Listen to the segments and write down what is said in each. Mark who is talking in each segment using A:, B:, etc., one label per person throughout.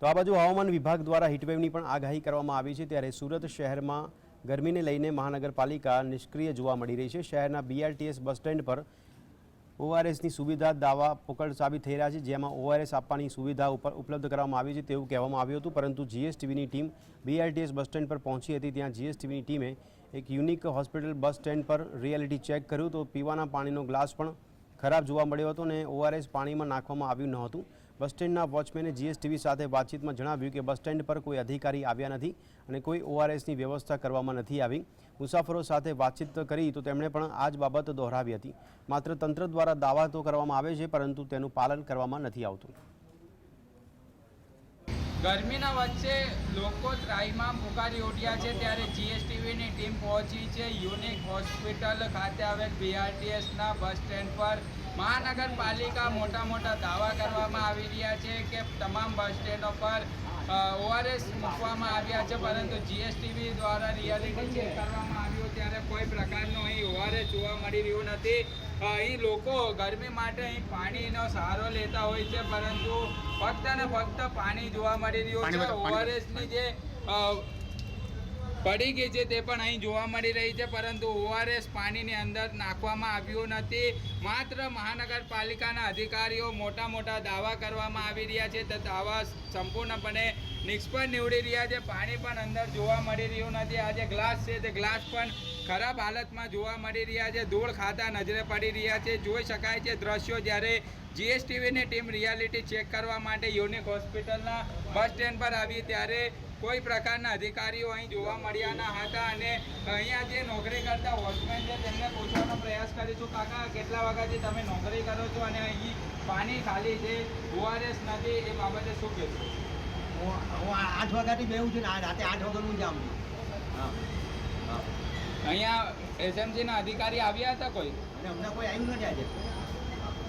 A: તો આ બાજુ હવામાન વિભાગ દ્વારા હીટવેવની પણ આગાહી કરવામાં આવી છે. ત્યારે સુરત શહેરમાં ગરમીને લઈને મહાનગરપાલિકા નિષ્ક્રિય જોવા મળી રહી છે. શહેરના બીઆરટીએસ બસ સ્ટેન્ડ પર ઓઆરએસની સુવિધા દાવા પોકળ સાબિત થઈ રહ્યા છે, જેમાં ઓઆરએસ આપવાની સુવિધા ઉપર ઉપલબ્ધ કરવામાં આવી છે તેવું કહેવામાં આવ્યું હતું. પરંતુ જીએસટીવીની ટીમ બીઆરટીએસ બસ સ્ટેન્ડ પર પહોંચી હતી. ત્યાં જીએસટીવીની ટીમે એક યુનિક હોસ્પિટલ બસ સ્ટેન્ડ પર રિયાલિટી ચેક કર્યું તો પીવાના પાણીનો ગ્લાસ પણ ખરાબ જોવા મળ્યો હતો અને ઓઆરએસ પાણીમાં નાખવામાં આવ્યું ન હતું. બસ સ્ટેન્ડના વોચમેને જીએસટીવી સાથે વાતચીતમાં જણાવ્યું કે બસ સ્ટેન્ડ પર કોઈ અધિકારી આવ્યા નથી અને કોઈ ઓઆરએસની વ્યવસ્થા કરવામાં નથી આવી. મુસાફરો સાથે વાતચીત કરી તો તેમણે પણ આ જ બાબત દોહરાવી હતી. માત્ર તંત્ર દ્વારા દાવા તો કરવામાં આવે છે, પરંતુ તેનું પાલન કરવામાં નથી આવતું.
B: ગરમીના વચ્ચે લોકો ત્રાહીમામ પુકારી ઉઠ્યા છે, ત્યારે જીએસટીવીની ટીમ પહોંચી છે. યુનિક હોસ્પિટલ ખાતે આવેલ બીઆરટીએસના બસ સ્ટેન્ડ પર મહાનગરપાલિકા મોટા મોટા દાવા કરવામાં આવી રહ્યા છે કે તમામ બસ સ્ટેન્ડો પર ઓઆરએસ મૂકવામાં આવ્યા છે પરંતુ જીએસટીવી દ્વારા રિયાલિટી ચેક કરવામાં આવ્યું ત્યારે કોઈ પ્રકારનું અહીં ઓઆરએસ જોવા મળી રહ્યું નથી. અહીં લોકો ગરમી માટે અહીં પાણીનો સહારો લેતા હોય છે પરંતુ ફક્ત ને ફક્ત પાણી જોવા મળી રહ્યું છે. ઓઆરએસની જે પડી ગઈ છે તે પણ અહીં જોવા મળી રહી છે, પરંતુ ઓઆરએસ પાણીની અંદર નાખવામાં આવ્યું નથી. માત્ર મહાનગરપાલિકાના અધિકારીઓ મોટા મોટા દાવા કરવામાં આવી રહ્યા છે, તે દાવા સંપૂર્ણપણે નિષ્ફળ નીવડી રહ્યા છે. પાણી પણ અંદર જોવા મળી રહ્યું નથી. આ જે ગ્લાસ છે, તે ગ્લાસ પણ ખરાબ હાલતમાં જોવા મળી રહ્યા છે. ધૂળ ખાતા નજરે પડી રહ્યા છે. જોઈ શકાય છે દ્રશ્યો જ્યારે જીએસટીવીની ટીમ રિયાલિટી ચેક કરવા માટે યુનિક હોસ્પિટલના બસ સ્ટેન્ડ પર આવી ત્યારે કોઈ પ્રકારના અધિકારીઓ અહીં જોવા મળ્યા ન હતા અને અહીંયા જે નોકરી કરતા વોચમેન છે તેમને પૂછવાનો પ્રયાસ કરીશું કાકા કેટલા વાગ્યાથી તમે નોકરી કરો છો અને અહીં પાણી ખાલી છે? ઓઆરએસ નથી એ બાબતે શું કહેશો?
C: હું હું આઠ વાગ્યાથી બેહું છું ને આ રાતે આઠ વાગ્યાનું જામ છું.
B: અહીંયા એસએમસીના અધિકારી આવ્યા હતા કોઈ?
C: અને અમને કોઈ આવ્યું નથી આજે.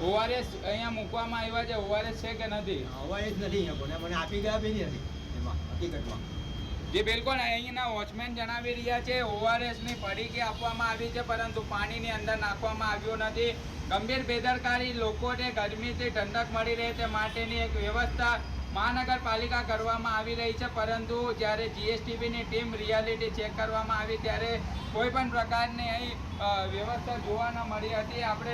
B: ઓઆરએસ અહીંયા મૂકવામાં આવ્યા છે ઓઆરએસ છે કે નથી?
C: ઓઆરએસ નથી અહીંયા મને આપી ગયા બી નથી. એમાં હકીકતમાં.
B: જે બિલકુલ અહીંના વોચમેન જણાવી રહ્યા છે ઓઆરએસની પડીકી આપવામાં આવી છે પરંતુ પાણીની અંદર નાખવામાં આવ્યું નથી. ગંભીર બેદરકારી લોકોને ગરમીથી ઠંડક મળી રહે તે માટેની એક વ્યવસ્થા મહાનગરપાલિકા કરવામાં આવી રહી છે, પરંતુ જ્યારે જીએસટીબીની ટીમ રિયાલિટી ચેક કરવામાં આવી, ત્યારે કોઈ પણ પ્રકારની અહીં વ્યવસ્થા જોવા ન મળી હતી. આપણે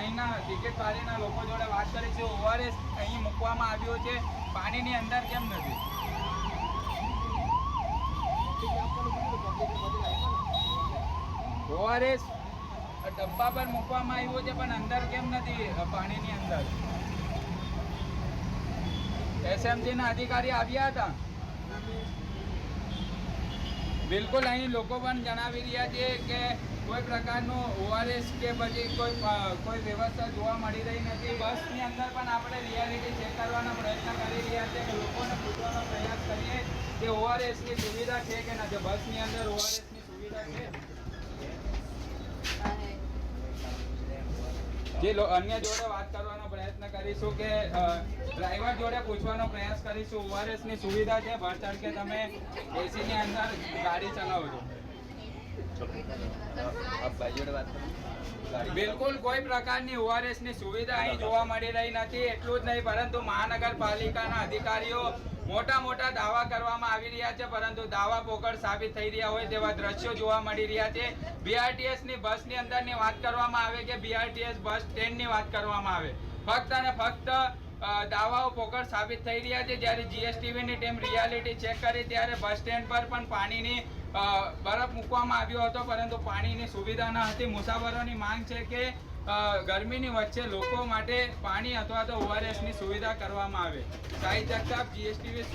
B: અહીંના ટિકિટ પાડીના લોકો જોડે વાત કરીશું ઓઆરએસ અહીં મૂકવામાં આવ્યો છે. પાણીની અંદર કેમ નથી? ઓઆરએસ ડબ્બા પર મૂકવામાં આવ્યો છે, પણ અંદર કેમ નથી પાણીની અંદર? એસએમસી ના અધિકારી આવ્યા હતા. બિલકુલ અહીં લોકો પણ જણાવી રહ્યા છે કે કોઈ પ્રકારનું ઓઆરએસ કે પછી કોઈ કોઈ વ્યવસ્થા જોવા મળી રહી નથી. બસની અંદર પણ આપણે રિયાલિટી ચેક કરવાનો પ્રયત્ન કરી રહ્યા છે કે લોકોને પૂછવાનો પ્રયાસ કરીએ કે ઓઆરએસની સુવિધા છે કે નથી બસની અંદર ઓઆરએસની સુવિધા છે? જે અન્ય જોડે વાત કરવાનો પ્રયત્ન કરીશું કે ડ્રાઈવર જોડે પૂછવાનો પ્રયાસ કરીશું. ઓઆરએસની સુવિધા છે, ભર કે તમે એસી ની અંદર ગાડી ચલાવો છો બિલકુલ કોઈ પ્રકારની ઓઆરએસની સુવિધા અહીં જોવા મળી રહી નથી, એટલું જ નહીં, પરંતુ મહાનગરપાલિકાના અધિકારીઓ મોટા મોટા દાવા કરવામાં આવી રહ્યા છે, પરંતુ દાવા પોકળ સાબિત થઈ રહ્યા હોય તેવા દ્રશ્યો જોવા મળી રહ્યા છે. બીઆરટીએસની બસની અંદરની વાત કરવામાં આવે કે બીઆરટીએસ બસ સ્ટેન્ડની વાત કરવામાં આવે? ફક્ત અને ફક્ત દાવાઓ પોકળ સાબિત થઈ રહ્યા છે. જ્યારે જીએસટીવીની ટીમ રિયાલિટી ચેક કરી, ત્યારે બસ સ્ટેન્ડ પર પણ પાણીની બરફ મૂકવામાં આવ્યો હતો. પરંતુ પાણીની સુવિધા ન હતી. મુસાફરોની માંગ છે કે ગરમીની વચ્ચે લોકો માટે પાણી અથવા તો ઓઆરએસની સુવિધા કરવામાં આવે. સાહિત્ય જગતાપ જીએસટીવી